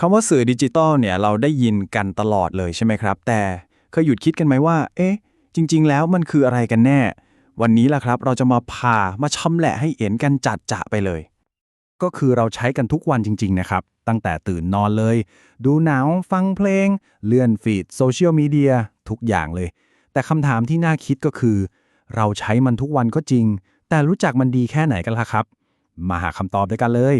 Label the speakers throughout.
Speaker 1: คำว่าสื่อดิจิตอลเนี่ยเราได้ยินกันตลอดเลยใช่ไหมครับ แต่เคยหยุดคิดกันไหมว่า เอ๊ะ จริง ๆ แล้วมันคืออะไรกันแน่ วันนี้ล่ะครับ เราจะมาพามาชำแหละให้เห็นกันจัดจะไปเลย
Speaker 2: ก็คือเราใช้กันทุกวันจริง ๆ นะครับ ตั้งแต่ตื่นนอนเลย ดูหนังฟังเพลง เลื่อนฟีดโซเชียลมีเดียทุกอย่างเลย แต่คำถามที่น่าคิดก็คือ เราใช้มันทุกวันก็จริง แต่รู้จักมันดีแค่ไหนกันล่ะครับ มาหาคำตอบด้วยกันเลย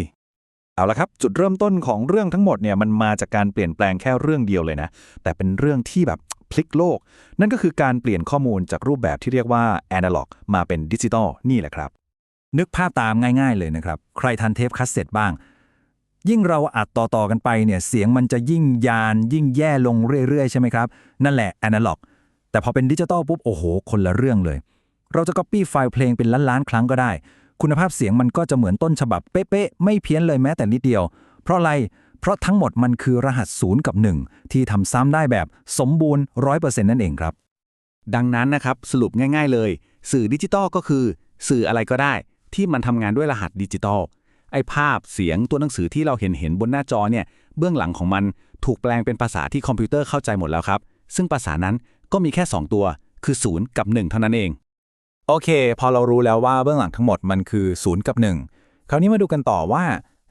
Speaker 3: เอาละครับ จุดเริ่มต้นของเรื่องทั้งหมดเนี่ยมันมาจากการเปลี่ยนแปลงแค่เรื่องเดียวเลยนะ แต่เป็นเรื่องที่แบบพลิกโลก นั่นก็คือการเปลี่ยนข้อมูลจากรูปแบบที่เรียกว่าแอนะล็อกมาเป็นดิจิตอลนี่แหละครับ
Speaker 2: นึกภาพตามง่าย ๆเลยนะครับ ใครทันเทปคัสเซ็ตบ้าง ยิ่งเราอัดต่อๆกันไปเนี่ยเสียงมันจะยิ่งยาน ยิ่งแย่ลงเรื่อยๆ ใช่ไหมครับ นั่นแหละแอนะล็อกแต่พอเป็นดิจิตอลปุ๊บโอ้โห คนละเรื่องเลย เราจะ Copy ไฟล์เพลงเป็นล้านๆครั้งก็ได้ คุณภาพเสียงมันก็จะเหมือนต้นฉบับเป๊ะๆไม่เพี้ยนเลยแม้แต่นิดเดียว เพราะอะไร เพราะทั้งหมดมันคือรหัสศูนย์กับ 1 ที่ทำซ้ำได้แบบสมบูรณ์ 100%นั่นเองครับ
Speaker 4: ดังนั้นนะครับสรุปง่าย ๆเลย สื่อดิจิตอลก็คือ สื่ออะไรก็ได้ ที่มันทำงานด้วยรหัสดิจิตอลไอ้ภาพเสียงตัวหนังสือที่เราเห็นเห็นบนหน้าจอเนี่ยเบื้องหลังของมันถูกแปลงเป็นภาษาที่คอมพิวเตอร์เข้าใจหมดแล้วครับ ซึ่งภาษานั้นก็มีแค่ 2 ตัว คือ 0 กับ 1 เท่านั้นเอง
Speaker 1: โอเค พอเรารู้แล้วว่าเบื้องหลังทั้งหมดมันคือ0กับ1คราวนี้มาดูกันต่อว่า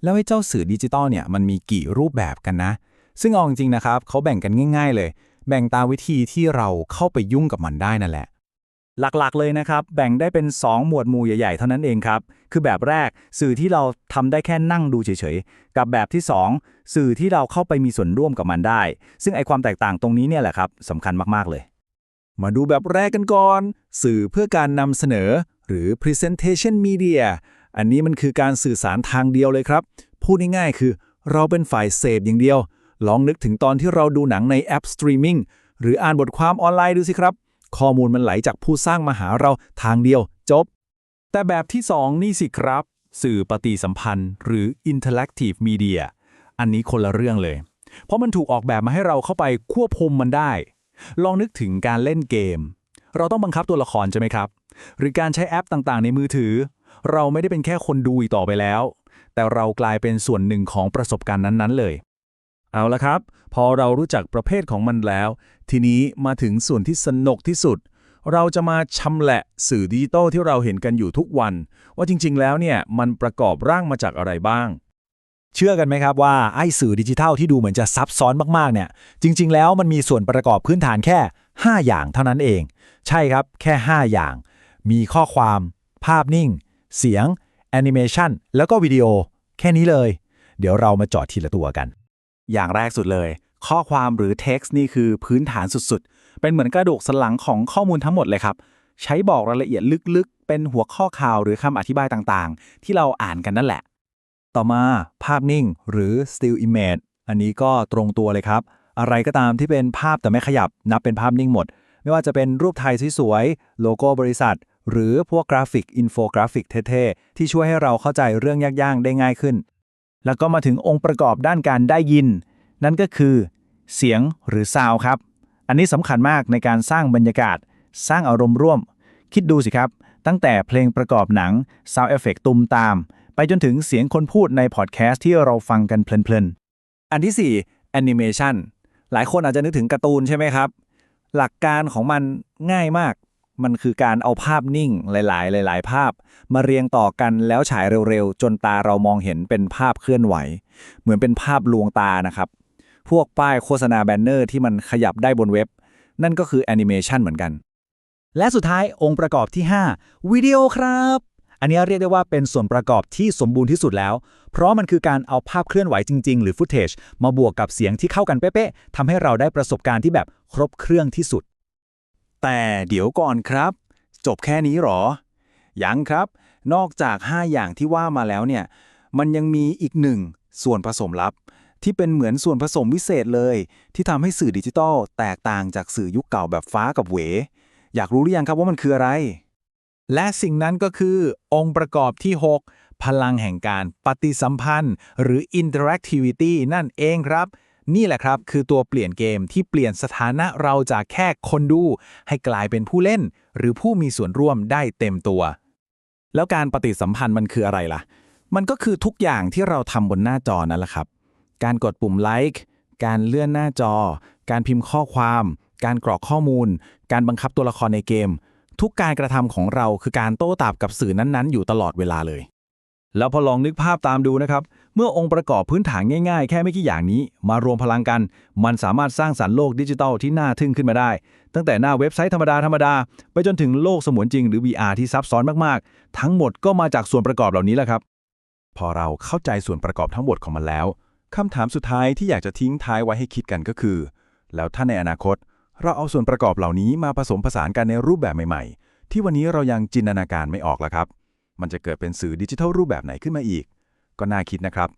Speaker 1: แล้วไอ้เจ้าสื่อดิจิตอลเนี่ยมันมีกี่รูปแบบกันนะ ซึ่งเอาจริงๆนะครับเขาแบ่งกันง่าย ๆ เลย แบ่งตามวิธีที่เราเข้าไปยุ่งกับมันได้นั่นแหละ
Speaker 2: หลักๆเลยนะครับ แบ่งได้เป็น 2 หมวดหมู่ใหญ่ๆ เท่านั้นเองครับ คือแบบแรกสื่อที่เราทำได้แค่นั่งดูเฉยๆ กับแบบที่ 2 สื่อที่เราเข้าไปมีส่วนร่วมกับมันได้ ซึ่งไอความแตกต่างตรงนี้เนี่ยแหละครับสำคัญมากๆเลย
Speaker 3: มาดูแบบแรกกันก่อน สื่อเพื่อการนำเสนอ หรือ presentation media อันนี้มันคือการสื่อสารทางเดียวเลยครับ พูดง่ายๆคือ เราเป็นฝ่ายเสพอย่างเดียว ลองนึกถึงตอนที่เราดูหนังในแอปสตรีมมิ่งหรืออ่านบทความออนไลน์ดูสิครับ ข้อมูลมันไหลจากผู้สร้างมาหาเราทางเดียว จบ
Speaker 2: แต่แบบที่ 2 นี่สิครับ สื่อปฏิสัมพันธ์ หรือ interactive media อันนี้คนละเรื่องเลย เพราะมันถูกออกแบบมาให้เราเข้าไปควบคุมมันได้ ลองนึกถึงการเล่นเกม เราต้องบังคับตัวละครใช่ไหมครับ หรือการใช้แอปต่างๆ ในมือถือ เราไม่ได้เป็นแค่คนดูอีกต่อไปแล้ว แต่เรากลายเป็นส่วนหนึ่งของประสบการณ์นั้นๆเลย
Speaker 3: เอาละครับ พอเรารู้จักประเภทของมันแล้ว ทีนี้มาถึงส่วนที่สนุกที่สุด เราจะมาชำแหละสื่อดิจิตอลที่เราเห็นกันอยู่ทุกวัน ว่าจริงๆ แล้วเนี่ยมันประกอบร่างมาจากอะไรบ้าง
Speaker 2: เชื่อกันไหมครับว่าไอ้สื่อดิจิทัลที่ดูเหมือนจะซับซ้อนมากๆเนี่ย จริง ๆ แล้วมันมีส่วนประกอบพื้นฐานแค่ 5 อย่างเท่านั้นเอง ใช่ครับแค่ 5 อย่าง มีข้อความ ภาพนิ่ง เสียงแอนิเมชันแล้วก็วิดีโอ แค่นี้เลย เดี๋ยวเรามาเจอดทีละตัวกัน
Speaker 4: อย่างแรกสุดเลย ข้อความหรือ text นี่คือพื้นฐานสุดๆ เป็นเหมือนกระดูกสันหลังของข้อมูลทั้งหมดเลยครับ ใช้บอกรายละเอียดลึกๆ เป็นหัวข้อข่าวหรือคำอธิบายต่างๆ ที่เราอ่านกันนั่นแหละ
Speaker 2: ต่อมาภาพนิ่งหรือ still image อันนี้ก็ตรงตัวเลยครับ อะไรก็ตามที่เป็นภาพแต่ไม่ขยับนับเป็นภาพนิ่งหมด ไม่ว่าจะเป็นรูปไทยสวยๆโลโก้บริษัท หรือพวกกราฟิก อินโฟกราฟิกเท่ๆ ที่ช่วยให้เราเข้าใจเรื่องยากๆ ได้ง่ายขึ้น แล้วก็มาถึงองค์ประกอบด้านการได้ยิน นั่นก็คือ เสียงหรือซาวครับ อันนี้สำคัญมากในการสร้างบรรยากาศ สร้างอารมณ์ร่วม คิดดูสิครับ ตั้งแต่เพลงประกอบหนัง Sound Effect ตุมตาม ไปจนถึงเสียงคนพูดในพอดแคสต์ที่เราฟังกันเพลินๆ อันที่4 Animation หลายคนอาจจะนึกถึงการ์ตูนใช่ไหมครับ หลักการของมันง่ายมาก มันคือการเอาภาพนิ่งหลายๆ หลาย ๆ ภาพ มาเรียงต่อกันแล้วฉายเร็วๆ จนตาเรามองเห็นเป็นภาพเคลื่อนไหว เหมือนเป็นภาพลวงตานะครับ พวกป้ายโฆษณาแบนเนอร์ที่มันขยับได้บนเว็บ นั่นก็คือแอนิเมชันเหมือนกัน และสุดท้ายองค์ประกอบที่ 5 วิดีโอครับ อันนี้เรียกได้ว่าเป็นส่วนประกอบที่สมบูรณ์ที่สุดแล้ว เพราะมันคือการเอาภาพเคลื่อนไหวจริง ๆ หรือฟุตเทจมาบวกกับเสียงที่เข้ากันเป๊ะๆทำให้เราได้ประสบการณ์ที่แบบครบเครื่องที่สุด
Speaker 3: แต่เดี๋ยวก่อนครับ จบแค่นี้หรอ ยังครับ นอกจาก 5 อย่างที่ว่ามาแล้วเนี่ย มันยังมีอีกหนึ่งส่วนผสมลับ ที่เป็นเหมือนส่วนผสมวิเศษเลย ที่ทำให้สื่อดิจิทัลแตกต่างจากสื่อยุคเก่าแบบฟ้ากับเหว อยากรู้หรือยังครับว่ามันคืออะไร
Speaker 2: และสิ่งนั้นก็คือองค์ประกอบที่ 6 พลังแห่งการปฏิสัมพันธ์ หรือ interactivity นั่นเองครับ นี่แหละครับคือตัวเปลี่ยนเกมที่เปลี่ยนสถานะเราจากแค่คนดู ให้กลายเป็นผู้เล่น หรือผู้มีส่วนร่วมได้เต็มตัว
Speaker 4: แล้วการปฏิสัมพันธ์มันคืออะไรล่ะ มันก็คือทุกอย่างที่เราทำบนหน้าจอนั่นแหละครับ
Speaker 3: การกดปุ่มไลค์การเลื่อนหน้าจอ การพิมพ์ข้อความ การกรอกข้อมูล การบังคับตัวละครในเกม ทุกการกระทำของเราคือการโต้ตอบกับสื่อนั้นๆ อยู่ตลอดเวลาเลย
Speaker 2: แล้วพอลองนึกภาพตามดูนะครับ เมื่อองค์ประกอบพื้นฐานง่ายๆ แค่ไม่กี่อย่างนี้ มารวมพลังกัน มันสามารถสร้างสรรค์โลกดิจิทัลที่น่าทึ่งขึ้นมาได้ ตั้งแต่หน้าเว็บไซต์ธรรมดาธรรมดาไปจนถึงโลกเสมือนจริงหรือ VR ที่ซับซ้อนมากๆ ทั้งหมดก็มาจากส่วนประกอบเหล่านี้แหละครับ
Speaker 1: พอเราเข้าใจส่วนประกอบทั้งหมดของมันแล้วคำถามสุดท้ายที่อยากจะทิ้งท้ายไว้ให้คิดกันก็คือ แล้วถ้าในอนาคต เราเอาส่วนประกอบเหล่านี้มาผสมผสานกันในรูปแบบใหม่ๆ ที่วันนี้เรายังจินตนาการไม่ออกละครับ มันจะเกิดเป็นสื่อดิจิทัลรูปแบบไหนขึ้นมาอีก ก็น่าคิดนะครับ